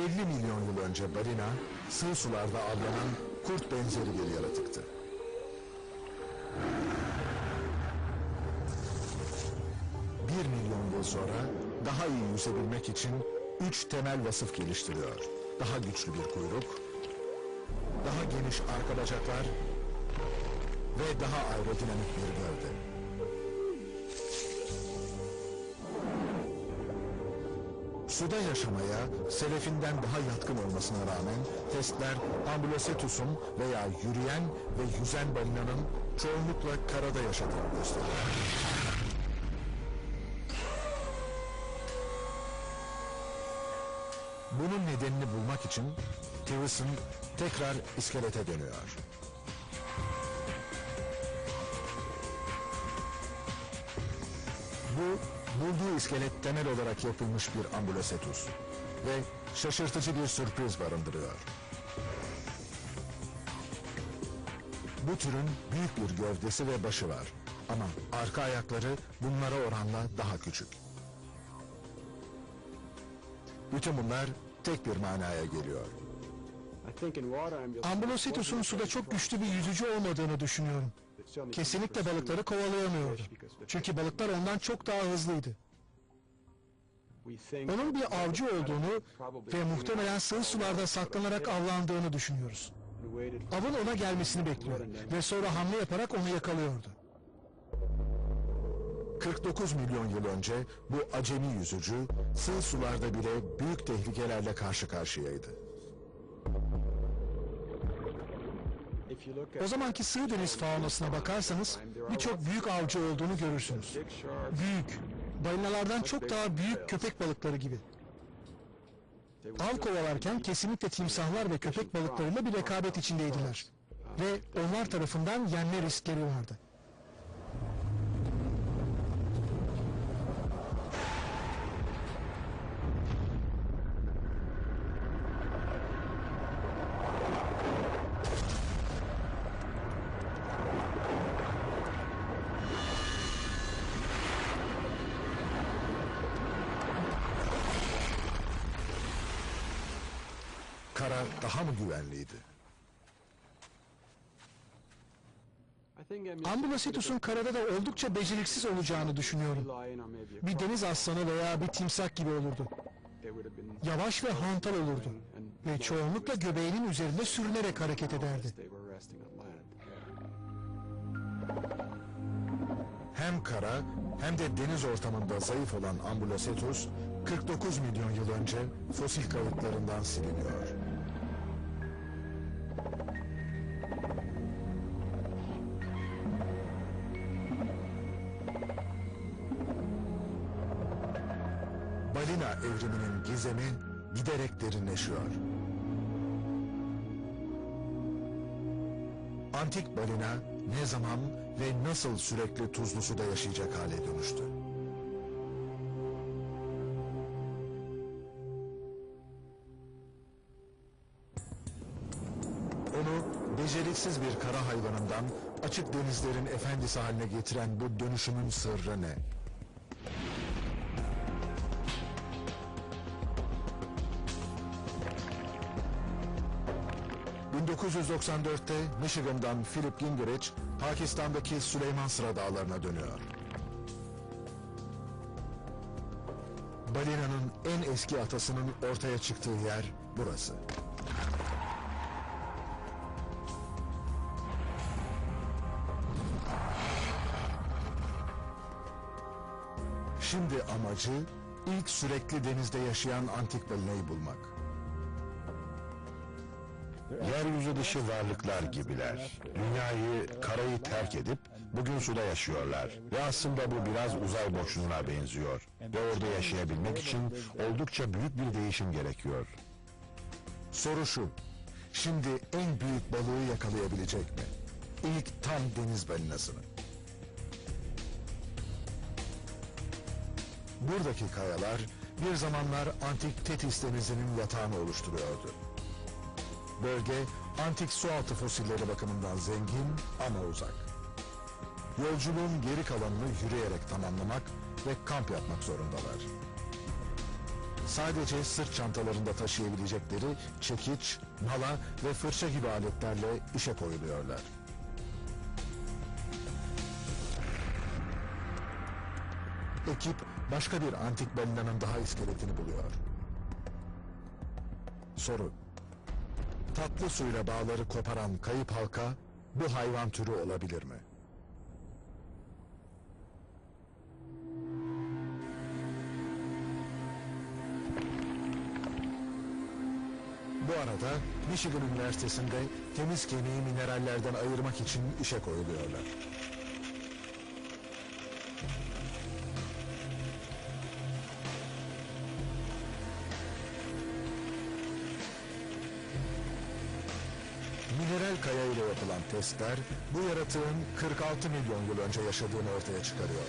50 milyon yıl önce balina, sığ sularda avlanan kurt benzeri bir yaratıktı. Bir milyon yıl sonra daha iyi yüzebilmek için üç temel vasıf geliştiriyor. Daha güçlü bir kuyruk, daha geniş arka bacaklar ve daha aerodinamik bir gövde. Suda yaşamaya selefinden daha yatkın olmasına rağmen testler ambulosetus'un veya yürüyen ve yüzen balinanın çoğunlukla karada yaşadığını gösteriyor. Bunun nedenini bulmak için Tewison tekrar iskelete dönüyor. Bu bulduğu iskelet temel olarak yapılmış bir ambulosetus ve şaşırtıcı bir sürpriz barındırıyor. Bu türün büyük bir gövdesi ve başı var ama arka ayakları bunlara oranla daha küçük. Bütün bunlar tek bir manaya geliyor. Ambulosetus'un suda çok güçlü bir yüzücü olmadığını düşünüyorum. Kesinlikle balıkları kovalayamıyordu. Çünkü balıklar ondan çok daha hızlıydı. Onun bir avcı olduğunu ve muhtemelen sığ sularda saklanarak avlandığını düşünüyoruz. Avın ona gelmesini bekliyor ve sonra hamle yaparak onu yakalıyordu. 49 milyon yıl önce bu acemi yüzücü sığ sularda bile büyük tehlikelerle karşı karşıyaydı. O zamanki sığ deniz faunasına bakarsanız birçok büyük avcı olduğunu görürsünüz. Büyük, balinalardan çok daha büyük köpek balıkları gibi. Av kovalarken kesinlikle timsahlar ve köpek balıklarıyla bir rekabet içindeydiler. Ve onlar tarafından yenme riskleri vardı. Kara daha mı güvenliydi? Ambulosetus'un karada da oldukça beceriksiz olacağını düşünüyorum. Bir deniz aslanı veya bir timsah gibi olurdu. Yavaş ve hantal olurdu. Ve çoğunlukla göbeğinin üzerinde sürünerek hareket ederdi. Hem kara hem de deniz ortamında zayıf olan Ambulocetus 49 milyon yıl önce fosil kayıtlarından siliniyor. Gizemi giderek derinleşiyor. Antik balina ne zaman ve nasıl sürekli tuzlu suda yaşayacak hale dönüştü? Onu beceriksiz bir kara hayvanından açık denizlerin efendisi haline getiren bu dönüşümün sırrı ne? ...1994'te Michigan'dan Philip Gingrich... ...Pakistan'daki Süleyman Sıra Dağları'na dönüyor. Balinanın en eski atasının ortaya çıktığı yer burası. Şimdi amacı ilk sürekli denizde yaşayan antik balinayı bulmak. Yeryüzü dışı varlıklar gibiler. Dünyayı, karayı terk edip bugün suda yaşıyorlar. Ve aslında bu biraz uzay boşluğuna benziyor. Ve orada yaşayabilmek için oldukça büyük bir değişim gerekiyor. Soru şu, şimdi en büyük balığı yakalayabilecek mi? İlk tam deniz balinasını. Buradaki kayalar bir zamanlar antik Tetis denizinin yatağını oluşturuyordu. Bölge antik sualtı fosilleri bakımından zengin ama uzak. Yolculuğun geri kalanını yürüyerek tamamlamak ve kamp yapmak zorundalar. sadece sırt çantalarında taşıyabilecekleri çekiç, mala ve fırça gibi aletlerle işe koyuluyorlar. Ekip başka bir antik balinanın daha iskeletini buluyor. Soru. Tatlı suyla bağları koparan kayıp halka bu hayvan türü olabilir mi? Bu arada Michigan Üniversitesi'nde temiz kemiği minerallerden ayırmak için işe koyuluyorlar. Yapılan testler bu yaratığın 46 milyon yıl önce yaşadığını ortaya çıkarıyor.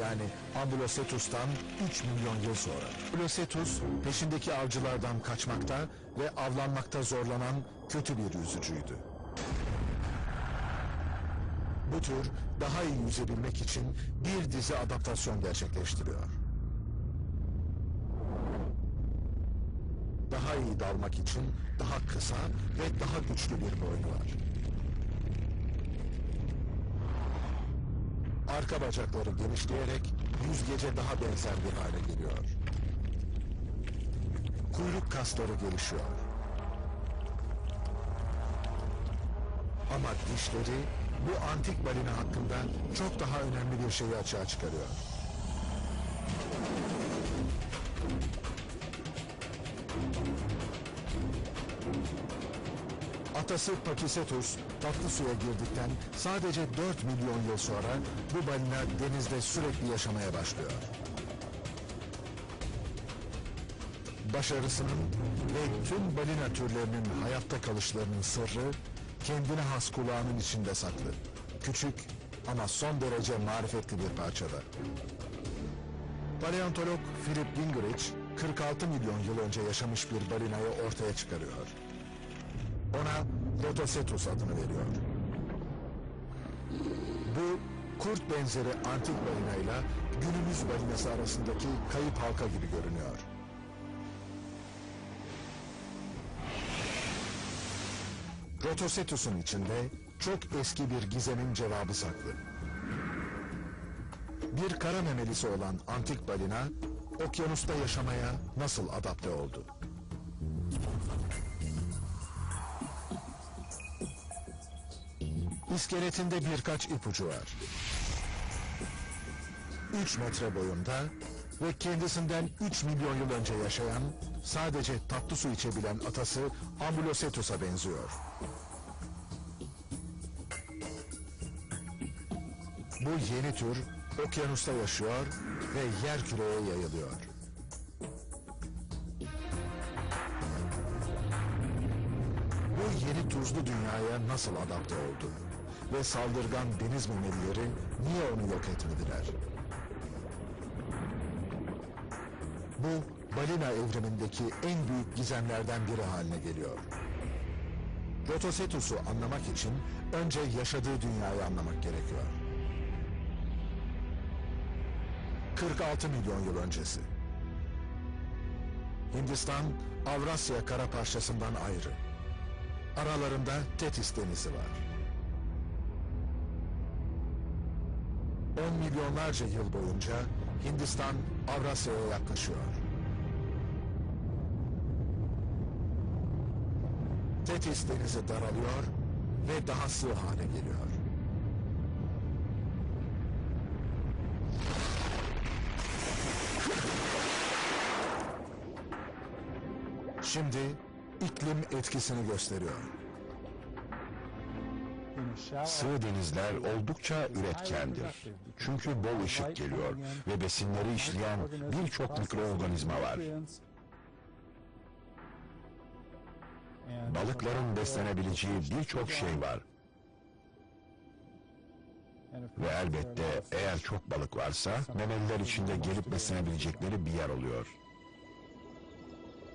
Yani Ambulocetus'tan 3 milyon yıl sonra. Ambulocetus peşindeki avcılardan kaçmakta ve avlanmakta zorlanan kötü bir yüzücüydü. Bu tür daha iyi yüzebilmek için bir dizi adaptasyon gerçekleştiriyor. Daha iyi dalmak için daha kısa ve daha güçlü bir boynu var. Arka bacakları genişleyerek yüzgece daha benzer bir hale geliyor. Kuyruk kasları gelişiyor. Ama dişleri bu antik balina hakkında çok daha önemli bir şeyi açığa çıkarıyor. Atası Pakicetus tatlı suya girdikten sadece 4 milyon yıl sonra bu balina denizde sürekli yaşamaya başlıyor. Başarısının ve tüm balina türlerinin hayatta kalışlarının sırrı kendine has kulağının içinde saklı. Küçük ama son derece marifetli bir parçada. Paleontolog Philip Gingrich 46 milyon yıl önce yaşamış bir balinayı ortaya çıkarıyor. Ona Lotocetus adını veriyor. Bu kurt benzeri antik balinayla günümüz balinası arasındaki kayıp halka gibi görünüyor. Rotocetus'un içinde çok eski bir gizemin cevabı saklı. Bir kara memelisi olan antik balina, okyanusta yaşamaya nasıl adapte oldu? İskeletinde birkaç ipucu var. 3 metre boyunda ve kendisinden 3 milyon yıl önce yaşayan, sadece tatlı su içebilen atası Ambulocetus'a benziyor. Bu yeni tür okyanusta yaşıyor ve yer küreye yayılıyor. Bu yeni tuzlu dünyaya nasıl adapte oldu? Ve saldırgan deniz memelileri niye onu yok etmediler? Bu balina evrimindeki en büyük gizemlerden biri haline geliyor. Rotocetus'u anlamak için önce yaşadığı dünyayı anlamak gerekiyor. 46 milyon yıl öncesi. Hindistan, Avrasya kara parçasından ayrı. Aralarında Tetis denizi var. 10 milyonlarca yıl boyunca Hindistan Avrasya'ya yaklaşıyor. Tetis denizi daralıyor ve daha sığ hale geliyor. Şimdi iklim etkisini gösteriyor. Sığ denizler oldukça üretkendir. Çünkü bol ışık geliyor ve besinleri işleyen birçok mikroorganizma var. Balıkların beslenebileceği birçok şey var. Ve elbette eğer çok balık varsa memeliler içinde gelip beslenebilecekleri bir yer oluyor.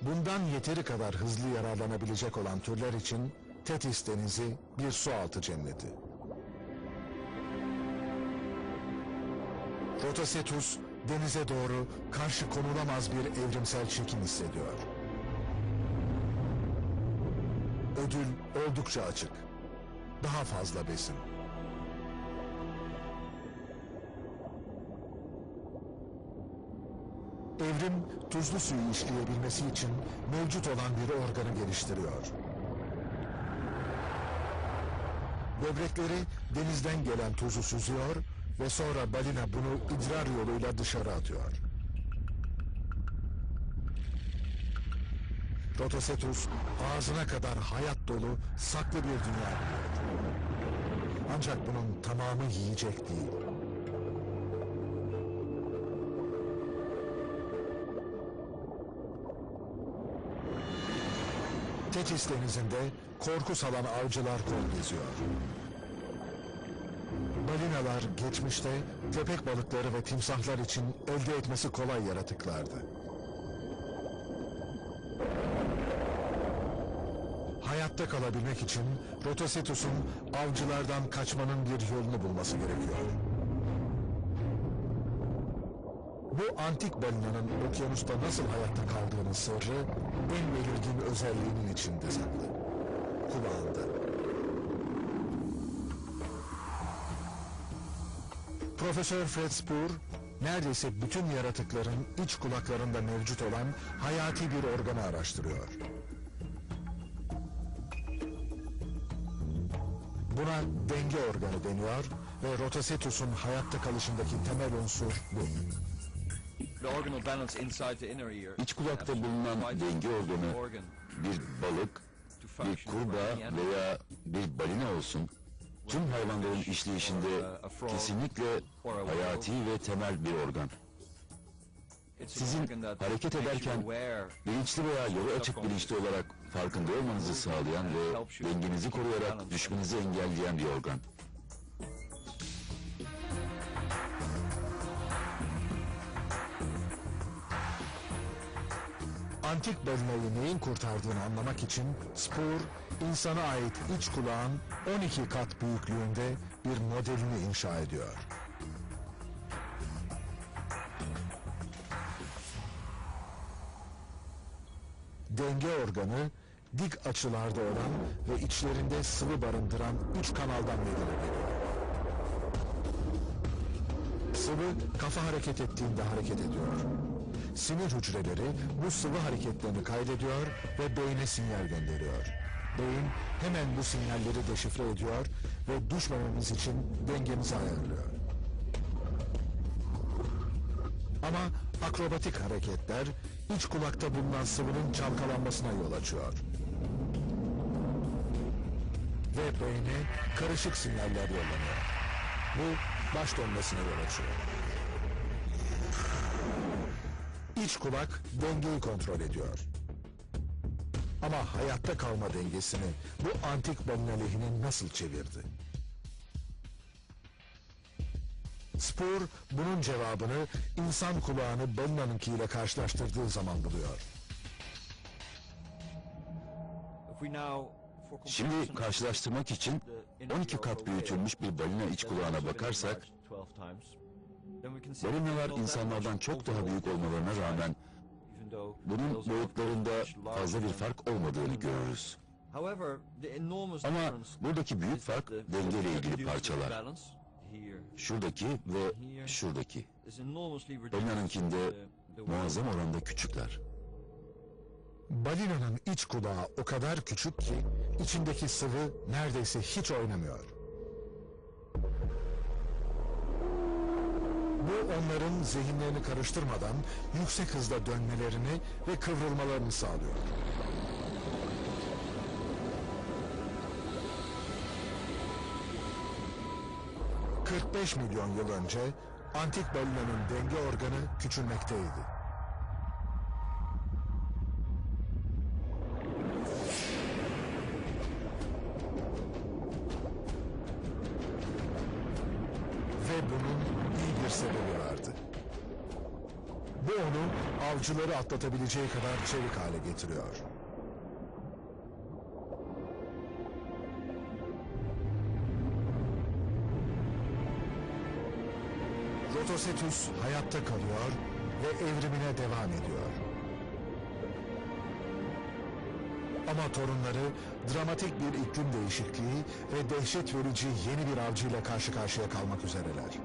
Bundan yeteri kadar hızlı yararlanabilecek olan türler için Tetis denizi bir sualtı cenneti. Rotocetus denize doğru karşı konulamaz bir evrimsel çekim hissediyor. Ödül oldukça açık. Daha fazla besin. Evrim tuzlu suyu işleyebilmesi için mevcut olan bir organı geliştiriyor. Böbrekleri denizden gelen tuzu süzüyor ve sonra balina bunu idrar yoluyla dışarı atıyor. Rotosetus ağzına kadar hayat dolu saklı bir dünya biliyor. Ancak bunun tamamı yiyecek değil. Tetis denizinde korku salan avcılar kol geziyor. Balinalar geçmişte köpek balıkları ve timsahlar için elde etmesi kolay yaratıklardı. Hayatta kalabilmek için Rotosetus'un avcılardan kaçmanın bir yolunu bulması gerekiyor. Bu antik balinanın okyanusta nasıl hayatta kaldığının sırrı en belirgin özelliğinin içinde saklı. Kulağında. Profesör Fred Spoor, neredeyse bütün yaratıkların iç kulaklarında mevcut olan hayati bir organı araştırıyor. Buna denge organı deniyor ve Rotosetus'un hayatta kalışındaki temel unsur bu. İç kulakta bulunan denge organı bir balık, bir kurbağa veya bir balina olsun tüm hayvanların işleyişinde kesinlikle hayati ve temel bir organ. Sizin hareket ederken bilinçli veya yolu açık bilinçli olarak farkında olmanızı sağlayan ve dengenizi koruyarak düşmenizi engelleyen bir organ. Antik balinayı neyin kurtardığını anlamak için Spoor, insana ait iç kulağın 12 kat büyüklüğünde bir modelini inşa ediyor. Denge organı dik açılarda olan ve içlerinde sıvı barındıran üç kanaldan meydana geliyor. Sıvı kafa hareket ettiğinde hareket ediyor. Sinir hücreleri bu sıvı hareketlerini kaydediyor ve beyne sinyal gönderiyor. Beyin hemen bu sinyalleri deşifre ediyor ve düşmememiz için dengemizi ayarlıyor. Ama akrobatik hareketler iç kulakta bulunan sıvının çalkalanmasına yol açıyor. Ve beyne karışık sinyaller yollanıyor. Bu baş dönmesine yol açıyor. İç kulak dengeyi kontrol ediyor. Ama hayatta kalma dengesini bu antik balina lehine nasıl çevirdi? Spoor bunun cevabını insan kulağını balinanınkiyle karşılaştırdığı zaman buluyor. Şimdi karşılaştırmak için 12 kat büyütülmüş bir balina iç kulağına bakarsak, balinalar insanlardan çok daha büyük olmalarına rağmen bunun boyutlarında fazla bir fark olmadığını görürüz. Ama buradaki büyük fark dengeyle ilgili parçalar. Şuradaki ve şuradaki. Balinanınkinde muazzam oranda küçükler. Balinanın iç kulağı o kadar küçük ki içindeki sıvı neredeyse hiç oynamıyor. Bu onların zihinlerini karıştırmadan yüksek hızda dönmelerini ve kıvrılmalarını sağlıyor. ...45 milyon yıl önce antik balinanın denge organı küçülmekteydi. Avcıları atlatabileceği kadar çevik hale getiriyor. Protosetus hayatta kalıyor ve evrimine devam ediyor. Ama torunları dramatik bir iklim değişikliği ve dehşet verici yeni bir avcıyla karşı karşıya kalmak üzereler.